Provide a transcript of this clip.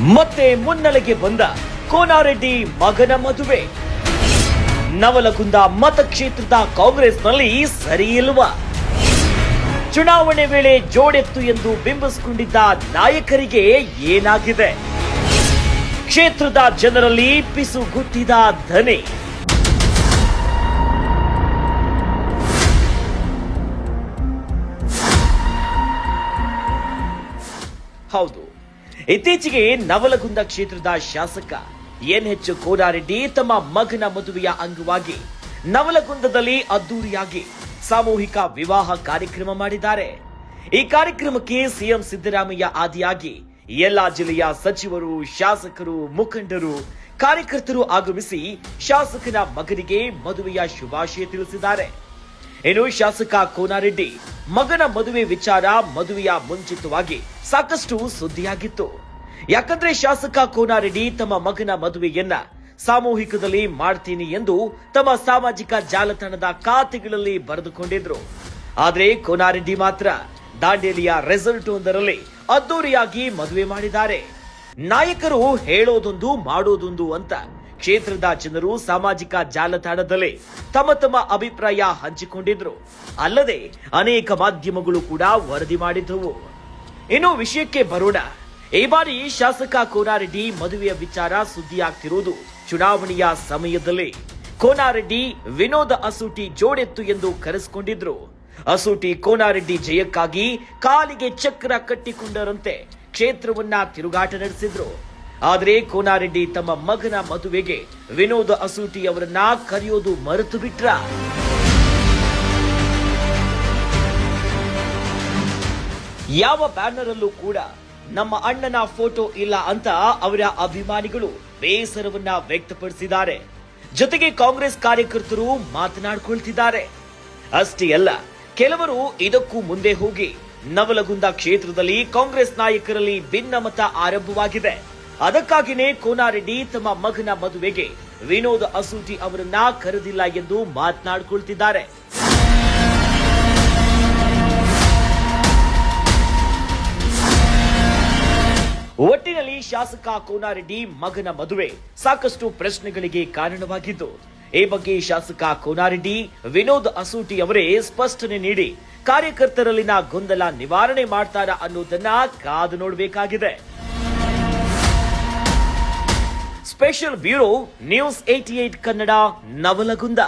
ಮತ್ತೆ ಮುನ್ನೆಲೆಗೆ ಬಂದ ಕೋನಾರೆಡ್ಡಿ ಮಗನ ಮದುವೆ. ನವಲಗುಂದ ಮತಕ್ಷೇತ್ರದ ಕಾಂಗ್ರೆಸ್ನಲ್ಲಿ ಸರಿ ಇಲ್ವಾ? ಚುನಾವಣೆ ವೇಳೆ ಜೋಡೆತ್ತು ಎಂದು ಬಿಂಬಿಸಿಕೊಂಡಿದ್ದ ನಾಯಕರಿಗೆ ಏನಾಗಿದೆ? ಕ್ಷೇತ್ರದ ಜನರಲ್ಲಿ ಪಿಸುಗುಟ್ಟಿದ ಧನೆ. ಹೌದು ಇತ್ತೀಚೆಗೆ ನವಲಗುಂದ ಕ್ಷೇತ್ರದ ಶಾಸಕ ಎನ್ ಎಚ್ ಕೋನಾರೆಡ್ಡಿ ತಮ್ಮ ಮಗನ ಮದುವೆಯ ಅಂಗವಾಗಿ ನವಲಗುಂದದಲ್ಲಿ ಅದ್ದೂರಿಯಾಗಿ ಸಾಮೂಹಿಕ ವಿವಾಹ ಕಾರ್ಯಕ್ರಮ ಮಾಡಿದ್ದಾರೆ. ಈ ಕಾರ್ಯಕ್ರಮಕ್ಕೆ ಸಿಎಂ ಸಿದ್ದರಾಮಯ್ಯ ಆದಿಯಾಗಿ ಎಲ್ಲಾ ಜಿಲ್ಲೆಯ ಸಚಿವರು, ಶಾಸಕರು, ಮುಖಂಡರು, ಕಾರ್ಯಕರ್ತರು ಆಗಮಿಸಿ ಶಾಸಕನ ಮಗನಿಗೆ ಮದುವೆಯ ಶುಭಾಶಯ ತಿಳಿಸಿದ್ದಾರೆ. ಇನ್ನು ಶಾಸಕ ಕೋನಾರೆಡ್ಡಿ ಮಗನ ಮದುವೆ ವಿಚಾರ ಮದುವೆಯ ಮುಂಚಿತವಾಗಿ ಸಾಕಷ್ಟು ಸುದ್ದಿಯಾಗಿತ್ತು. ಯಾಕಂದ್ರೆ ಶಾಸಕ ಕೋನಾರೆಡ್ಡಿ ತಮ್ಮ ಮಗನ ಮದುವೆಯನ್ನ ಸಾಮೂಹಿಕದಲ್ಲಿ ಮಾಡ್ತೀನಿ ಎಂದು ತಮ್ಮ ಸಾಮಾಜಿಕ ಜಾಲತಾಣದ ಖಾತೆಗಳಲ್ಲಿ ಬರೆದುಕೊಂಡಿದ್ರು. ಆದರೆ ಕೋನಾರೆಡ್ಡಿ ಮಾತ್ರ ದಾಂಡೇಲಿಯ ರೆಸಾರ್ಟ್ ಒಂದರಲ್ಲಿ ಅದ್ದೂರಿಯಾಗಿ ಮದುವೆ ಮಾಡಿದ್ದಾರೆ. ನಾಯಕರು ಹೇಳೋದೊಂದು ಮಾಡೋದೊಂದು ಅಂತ ಕ್ಷೇತ್ರದ ಜನರು ಸಾಮಾಜಿಕ ಜಾಲತಾಣದಲ್ಲಿ ತಮ್ಮ ತಮ್ಮ ಅಭಿಪ್ರಾಯ ಹಂಚಿಕೊಂಡಿದ್ರು. ಅಲ್ಲದೆ ಅನೇಕ ಮಾಧ್ಯಮಗಳು ಕೂಡ ವರದಿ ಮಾಡಿದ್ದವು. ಇನ್ನು ವಿಷಯಕ್ಕೆ ಬರೋಣ. ಈ ಬಾರಿ ಶಾಸಕ ಕೋನಾರೆಡ್ಡಿ ಮದುವೆಯ ವಿಚಾರ ಸುದ್ದಿಯಾಗ್ತಿರುವುದು ಚುನಾವಣೆಯ ಸಮಯದಲ್ಲಿ. ಕೋನಾರೆಡ್ಡಿ ವಿನೋದ ಅಸೂಟಿ ಜೋಡೆತ್ತು ಎಂದು ಕರೆಸಿಕೊಂಡಿದ್ರು. ಅಸೂಟಿ ಕೋನಾರೆಡ್ಡಿ ಜಯಕ್ಕಾಗಿ ಕಾಲಿಗೆ ಚಕ್ರ ಕಟ್ಟಿಕೊಂಡರಂತೆ ಕ್ಷೇತ್ರವನ್ನ ತಿರುಗಾಟ ನಡೆಸಿದ್ರು. ಆದರೆ ಕೋನಾರೆಡ್ಡಿ ತಮ್ಮ ಮಗನ ಮದುವೆಗೆ ವಿನೋದ ಅಸೂಟಿ ಅವರನ್ನ ಕರೆಯೋದು ಮರೆತು ಬಿಟ್ರ? ಯಾವ ಬ್ಯಾನರಲ್ಲೂ ಕೂಡ ನಮ್ಮ ಅಣ್ಣನ ಫೋಟೋ ಇಲ್ಲ ಅಂತ ಅವರ ಅಭಿಮಾನಿಗಳು ಬೇಸರವನ್ನ ವ್ಯಕ್ತಪಡಿಸಿದ್ದಾರೆ. ಜೊತೆಗೆ ಕಾಂಗ್ರೆಸ್ ಕಾರ್ಯಕರ್ತರು ಮಾತನಾಡಿಕೊಳ್ತಿದ್ದಾರೆ. ಅಷ್ಟೇ ಅಲ್ಲ, ಕೆಲವರು ಇದಕ್ಕೂ ಮುಂದೆ ಹೋಗಿ ನವಲಗುಂದ ಕ್ಷೇತ್ರದಲ್ಲಿ ಕಾಂಗ್ರೆಸ್ ನಾಯಕರಲ್ಲಿ ಭಿನ್ನಮತ ಆರಂಭವಾಗಿದೆ. ಅದಕ್ಕಾಗಿನೇ ಕೋನಾರೆಡ್ಡಿ ತಮ್ಮ ಮಗನ ಮದುವೆಗೆ ವಿನೋದ್ ಅಸೂಟಿ ಅವರನ್ನ ಕರೆದಿಲ್ಲ ಎಂದು ಮಾತನಾಡಿಕೊಳ್ತಿದ್ದಾರೆ. ಒಟ್ಟಿನಲ್ಲಿ ಶಾಸಕ ಕೋನಾರೆಡ್ಡಿ ಮಗನ ಮದುವೆ ಸಾಕಷ್ಟು ಪ್ರಶ್ನೆಗಳಿಗೆ ಕಾರಣವಾಗಿದ್ದು, ಈ ಬಗ್ಗೆ ಶಾಸಕ ಕೋನಾರೆಡ್ಡಿ ವಿನೋದ್ ಅಸೂಟಿ ಅವರೇ ಸ್ಪಷ್ಟನೆ ನೀಡಿ, ಕಾರ್ಯಕರ್ತರಲ್ಲಿನ ಗೊಂದಲ ನಿವಾರಣೆ ಮಾಡ್ತಾರಾ ಅನ್ನೋದನ್ನ ಕಾದು ನೋಡಬೇಕಾಗಿದೆ. Special bureau news eighty eight Kannada Navalgund.